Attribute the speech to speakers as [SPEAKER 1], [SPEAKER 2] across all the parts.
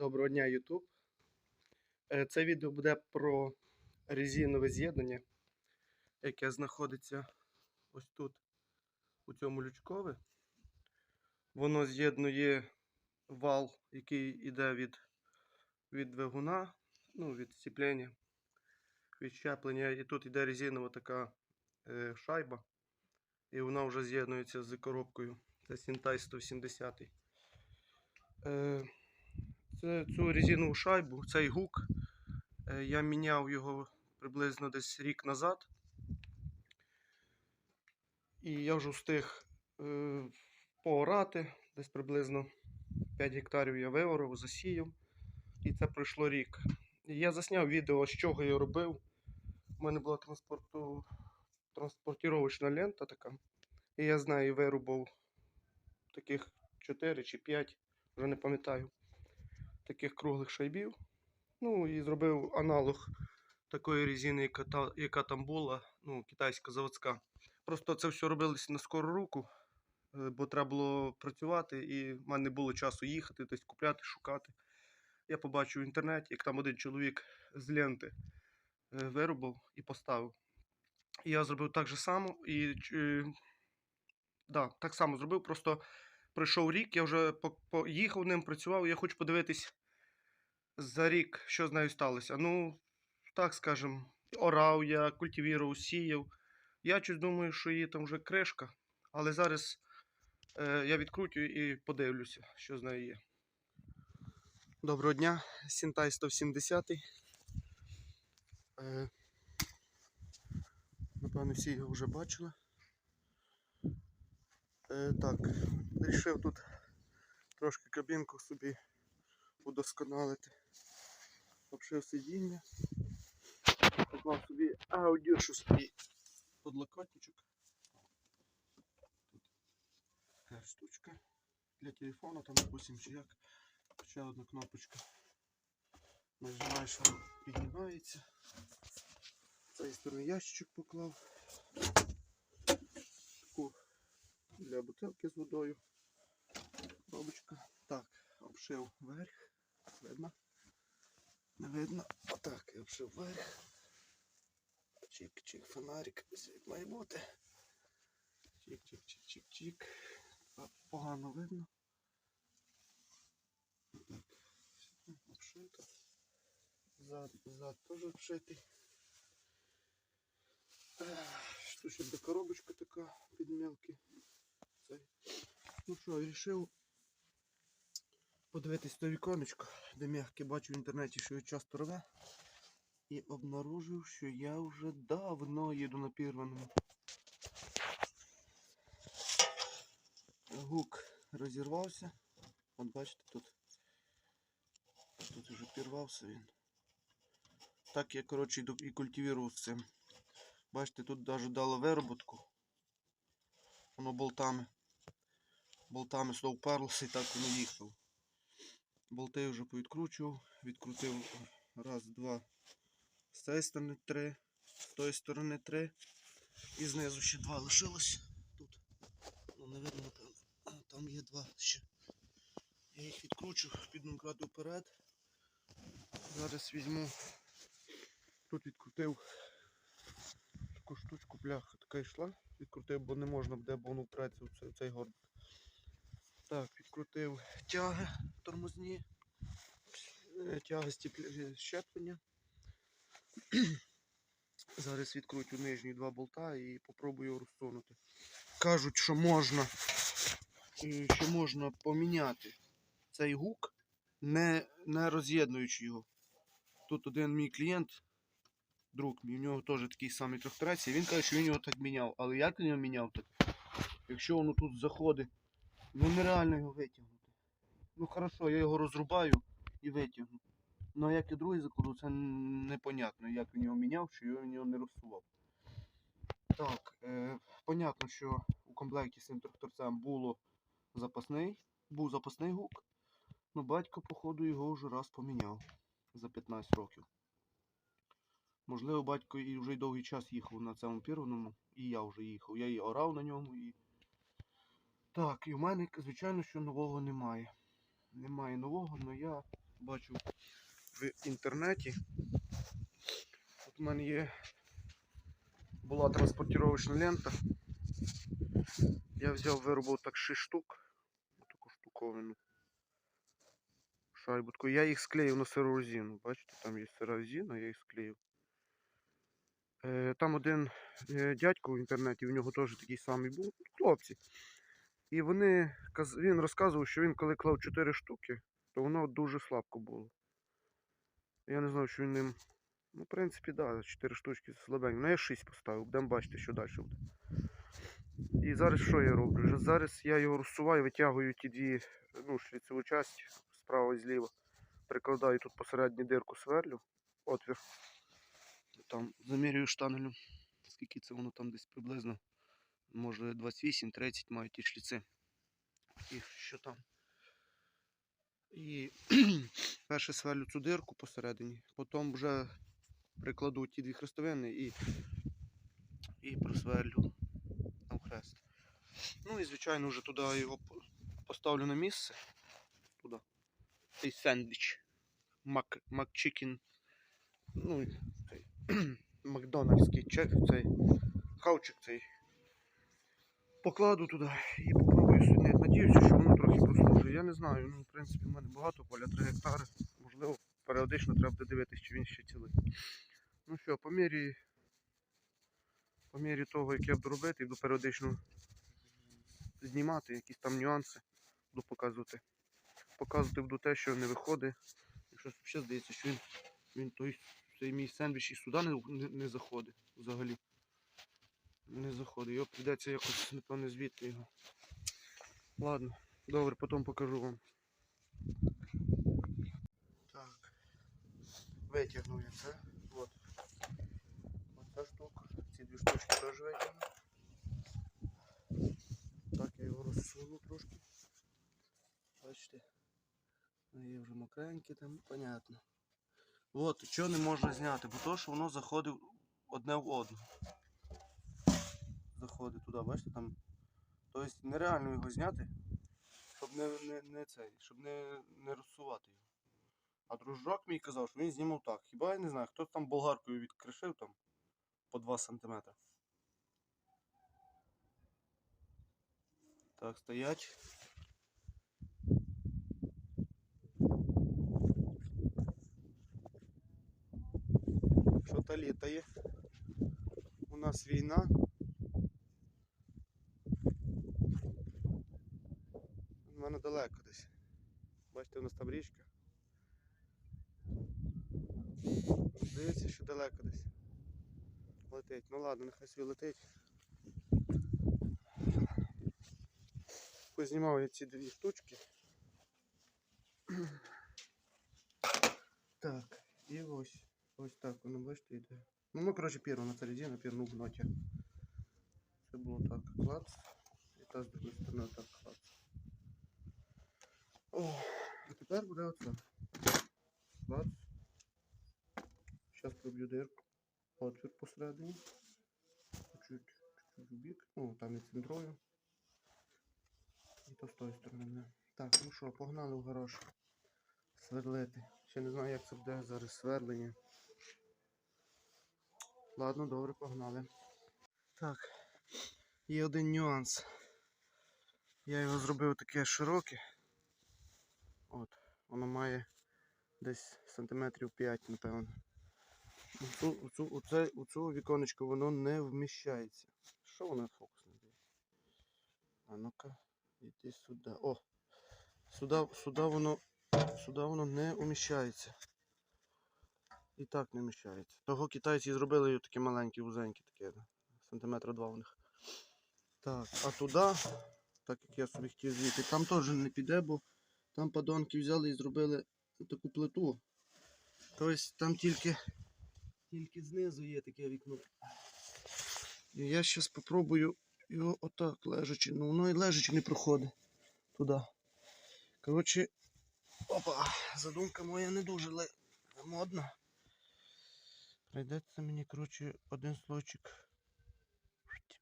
[SPEAKER 1] Доброго дня, YouTube. Е, Це відео буде про резинове з'єднання, яке знаходиться ось тут, у цьому лючкові. Воно з'єднує вал, який йде від, від двигуна, ну, від сцеплення, від щеплення. І тут йде резинова така е, шайба. І вона вже з'єднується з коробкою. Це Сінтай 170. Е, це, цю резинову шайбу, цей гук, е, я міняв його приблизно десь рік назад. І я вже встиг е, поорати, десь приблизно 5 гектарів я виорав, засіяв. І це пройшло рік. Я засняв відео, з чого я робив. У мене була транспорту... транспортировочна лента така. І я з нею вирубав таких 4 чи 5, вже не пам'ятаю таких круглих шайбів. Ну і зробив аналог такої резини, яка, та, яка там була, ну, китайська заводська. Просто це все робилося на скору руку, е, бо треба було працювати, і в мене не було часу їхати, десь купляти, шукати. Я побачив в інтернеті, як там один чоловік з ленти е, виробив і поставив. І я зробив так же само. І е, да, так само зробив. Просто пройшов рік, я вже по- поїхав ним, працював, я хочу подивитись за рік, що з нею сталося. Ну, так скажем, орав я, культивірував, сіяв. Я щось думаю, що її там вже кришка, але зараз е, я відкрутю і подивлюся, що з нею є. Доброго дня, Сінтай 170. Е, напевно, всі його вже бачили. Е, так, вирішив тут трошки кабінку собі удосконалити. Обшив сидіння. Поклав собі аудіошустий подлокотничок. Тут така штучка для телефону, там, допустим, чи як. Ще одна кнопочка. Нажимаєш, воно піднімається. З цієї сторони ящичок поклав. Таку для бутилки з водою. Коробочка. Так, обшив верх. Видно? Не видно. Отак, я обшив верх. Чик-чик, фонарик. Як має бути. Чик-чик-чик-чик-чик. Погано видно. Так. Обшито. Зад, зад теж обшитий. Ех, Тут ще коробочка така під мелкі. Цей. Ну що, вирішив подивитись то віконечко, де м'яке бачу в інтернеті, що його часто рве. І обнаружив, що я вже давно їду на пірваному. Гук розірвався. От бачите, тут. Тут вже пірвався він. Так я, коротше, йду і культивірував цим. Бачите, тут навіть дало вироботку. Воно болтами. Болтами сюди вперлося і так воно їхало. Болти вже повідкручував, відкрутив раз, два, з цієї сторони три, з тої сторони три. І знизу ще два лишилось тут. Ну, не видно, напевно. Там є два ще. Я їх відкручу, піднумкрату вперед. Зараз візьму. Тут відкрутив таку штучку, бляха, така йшла. Відкрутив, бо не можна буде, бо воно впреться в цей, горбик. Так, відкрутив тяги тормозні, е, тяги стіплі- щеплення. Зараз відкручу нижні два болта і попробую розсунути. Кажуть, що можна, е, що можна поміняти цей гук, не, не роз'єднуючи його. Тут один мій клієнт, друг мій, у нього теж такий самий тракторець, і він каже, що він його так міняв. Але як він його міняв так? Якщо воно тут заходить, ну нереально його витягнути. Ну хорошо, я його розрубаю і витягну. Ну а як я другий закладу, це непонятно, як він його міняв, що він його не розсував. Так, е, понятно, що у комплекті з цим тракторцем було запасний, був запасний гук. Ну батько, походу, його вже раз поміняв за 15 років. Можливо, батько і вже й довгий час їхав на цьому пірваному, і я вже їхав. Я і орав на ньому, і. Так, і в мене, звичайно, що нового немає. Немає нового, але я бачив в інтернеті. От у мене є була транспортировочна лента. Я взяв, виробив так 6 штук. Таку штуковину. Шайбу. таку. Я їх склеїв на сиру резину. Бачите, там є сира резина, я їх склеїв. Е, там один е, дядько в інтернеті, у нього теж такий самий був. Хлопці. І вони, він розказував, що він коли клав 4 штуки, то воно дуже слабко було. Я не знаю, що він ним. Ну, в принципі, да, 4 штучки слабенько. Ну я 6 поставив, будемо бачити, що далі буде. І зараз що я роблю? Вже зараз я його розсуваю, витягую ті дві ну, шліцеву часть справа і зліва. Прикладаю тут посередню дирку сверлю, отвір. Там замірюю штанелю. Скільки це воно там десь приблизно. Може 28-30 мають ті шліци. І що там. І перше сверлю цю дирку посередині, потім вже прикладу ті дві хрестовини і, і просверлю навхрест. Ну і звичайно вже туди його поставлю на місце. Туди. Цей сендвіч. Мак, макчикін. Ну, цей Макдональдський чек, цей хавчик цей. Покладу туди і попробую сьогодні. Надіюся, що воно трохи прослужить. Я не знаю. Ну, в принципі, в мене багато поля, 3 гектари. Можливо, періодично треба буде дивитися, чи він ще цілий. Ну що, по мірі, по мірі того, як я буду робити, буду періодично знімати якісь там нюанси, буду показувати. Показувати буду те, що не виходить. Якщо взагалі здається, що він, він той цей мій сендвіч і сюди не, не, не заходить взагалі. Не заходить. Його прийдеться якось, напевне, звідти його. Ладно, добре, потім покажу вам. Так. Витягнув я це. От. Оця штука. Ці дві штучки теж витягну. Так, я його розсуну трошки. Бачите. Ну, Є вже мокренькі там, понятно. От, що не можна зняти, бо то, що воно заходить одне в одне. Заходить туди, бачите, там. Тобто нереально його зняти, щоб не, не, не цей, щоб не, не розсувати його. А дружок мій казав, що він знімав так. Хіба я не знаю, хто там болгаркою відкришив там по 2 см. Так, стоять. Що-то літає. У нас війна. Бачите, у нас там річка. Здається, що далеко десь. Летить. Ну ладно, нехай собі летить. Познімав я ці дві штучки. Так, і ось. Ось так воно, бачите, йде. Ну, ми, коротше, перву на середину, перву в ноті. Це було так, клац. І та з другої сторони так клац. О, а Тепер буде оце. Клац. Зараз проб'ю дирку. Отвір посередині. Чуть-чуть в. Ну, там і центрую. І то з тої сторони. Так, ну що, погнали в гараж. Сверлити. Ще не знаю, як це буде зараз сверлення. Ладно, добре, погнали. Так, є один нюанс. Я його зробив таке широке. Воно має десь сантиметрів 5, напевно. У цю, у цю, у це, у цю віконечко воно не вміщається. Що воно фокус не дає? А ну-ка, іди сюди. О! Сюди, сюди воно. Сюди воно не уміщається. І так не вміщається. Того китайці зробили такі маленькі, вузенькі, такі, сантиметра два у них. Так, а туди, так як я собі хотів звідти, там теж не піде, бо там подонки взяли і зробили таку плиту. Тобто там тільки, тільки знизу є таке вікно. І я зараз спробую його отак лежачи. Ну воно і лежачи не проходить туди. Коротше, опа, задумка моя не дуже модна. Прийдеться мені, коротше, один слойчик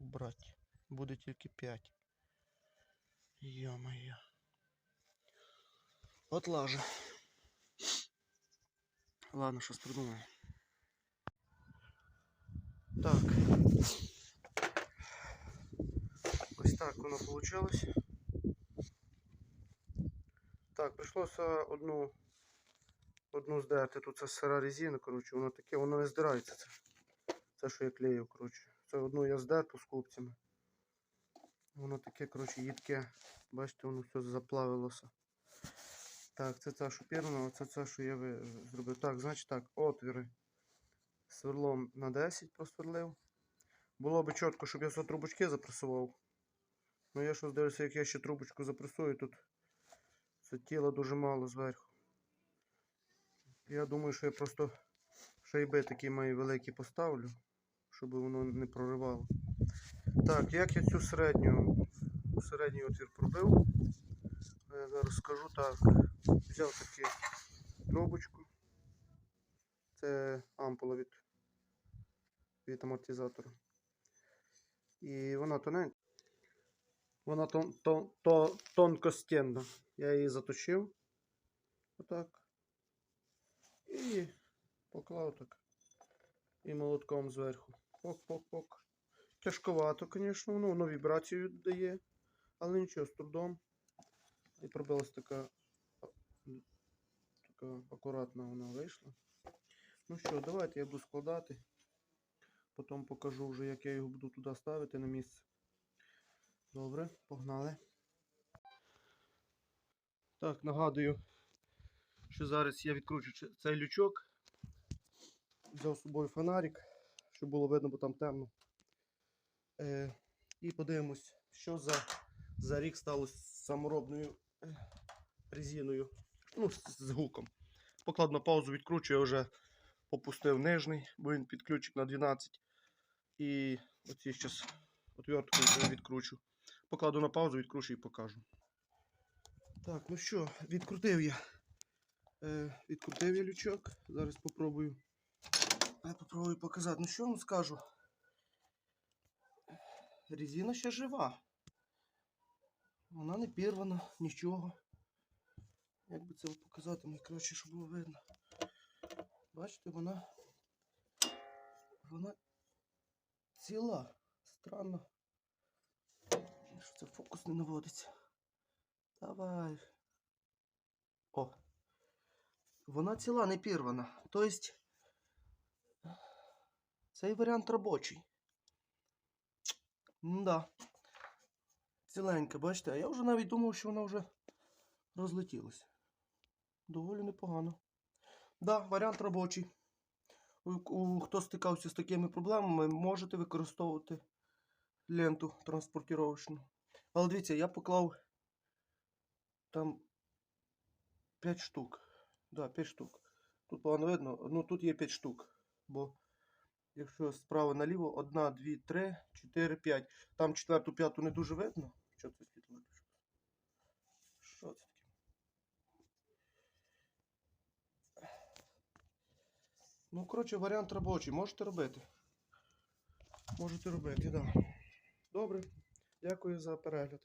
[SPEAKER 1] убрати. Буде тільки 5. Йо-моє. От лажа. Ладно, щось придумаю. Так. Ось так воно вийшло. Так, прийшлося одну, одну здерти. Тут це сира резина, коротше, воно таке, воно не здирається. Це, це що я клею, коротше. Це одну я здерту з хлопцями. Воно таке, коротше, їдке. Бачите, воно все заплавилося. Так, це це, що пірно, це це, що я зробив. Так, значить так, отвіри. Сверлом на 10 просверлив. Було б чітко, щоб я за трубочки запресував. Ну я щось дивлюся, як я ще трубочку запресую, тут це тіла дуже мало зверху. Я думаю, що я просто шайби такі мої великі поставлю, щоб воно не проривало. Так, як я цю середню, середній отвір пробив, я зараз скажу так. Взяв таку трубочку. Це ампула від, від амортизатора. І вона тоненька. Вона тон, тон, тон, тонкостенна. Я її заточив. Отак. І поклав так. І молотком зверху. Пок-пок-пок. Тяжковато, звісно, ну, воно вібрацію дає, але нічого, з трудом. І пробилась така, така акуратна вона вийшла. Ну що, давайте я буду складати. Потім покажу вже, як я його буду туди ставити на місце. Добре, погнали. Так, нагадую, що зараз я відкручу цей лючок. Взяв з собою фонарик, щоб було видно, бо там темно. Е, і подивимось, що за, за рік сталося з саморобною резиною. Ну, з, гуком. Поклад на паузу відкручую, я вже попустив нижній, бо він під ключик на 12. І оці зараз отверткою вже відкручу. Покладу на паузу, відкручу і покажу. Так, ну що, відкрутив я. Е, відкрутив я лючок. Зараз попробую. Я попробую показати. Ну що вам скажу? Резина ще жива. Вона не пірвана, нічого. Як би це показати, мені коротше, щоб було видно. Бачите, вона. Вона ціла. Странно. Що це фокус не наводиться? Давай. О. Вона ціла, не пірвана. Тобто. Цей варіант робочий. Да. Ціленька, бачите, а я вже навіть думав, що вона вже розлетілася. Доволі непогано. Да, варіант робочий. Хто стикався з такими проблемами, можете використовувати ленту транспортировочну. Але дивіться, я поклав там 5 штук. Да, 5 штук. Тут погано видно, ну тут є 5 штук. Бо якщо справа наліво, 1, 2, 3, 4, 5. Там четверту, п'яту не дуже видно. Що це світло? Що це таке? Ну, коротше, варіант робочий. Можете робити. Можете робити, так. Да. Добре. Дякую за перегляд.